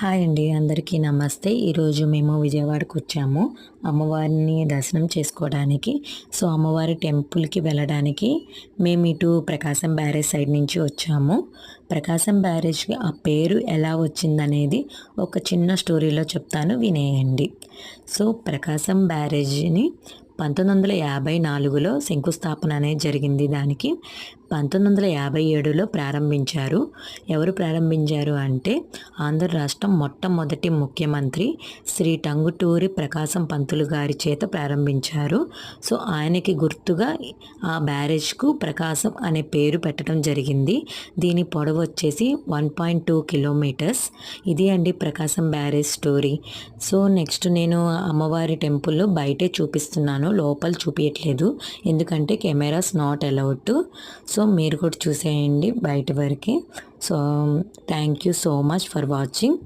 Hi అండి అందరికీ నమస్తే. ఈరోజు మేము విజయవాడకు వచ్చాము. అమ్మవారిని దర్శనం చేసుకోవడానికి. సో అమ్మవారి టెంపుల్కి వెళ్ళడానికి మేము ఇటు ప్రకాశం బ్యారేజ్ సైడ్ నుంచి వచ్చాము. ప్రకాశం బ్యారేజ్కి ఆ పేరు ఎలా వచ్చిందనేది ఒక చిన్న స్టోరీలో చెప్తాను వినేయండి. సో ప్రకాశం బ్యారేజ్ని పంతొమ్మిది వందల యాభై నాలుగులో శంకుస్థాపన అనేది జరిగింది దానికి. పంతొమ్మిది వందల యాభై ఏడులో ప్రారంభించారు. ఎవరు ప్రారంభించారు అంటే ఆంధ్ర రాష్ట్రం మొట్టమొదటి ముఖ్యమంత్రి శ్రీ టంగుటూరి ప్రకాశం పంతులు గారి చేత ప్రారంభించారు. సో ఆయనకి గుర్తుగా ఆ బ్యారేజ్కు ప్రకాశం అనే పేరు పెట్టడం జరిగింది. దీని పొడవు వచ్చేసి వన్ పాయింట్ టూ కిలోమీటర్స్. ఇది అండి Prakasam barrage story. So next నేను అమ్మవారి టెంపుల్ బయటే చూపిస్తున్నాను. లోపల చూపించట్లేదు ఎందుకంటే కెమెరాస్ నాట్ అలౌడ్ సో మీరు కూడా చూసేయండి బయట వరకు. So thank you so much for watching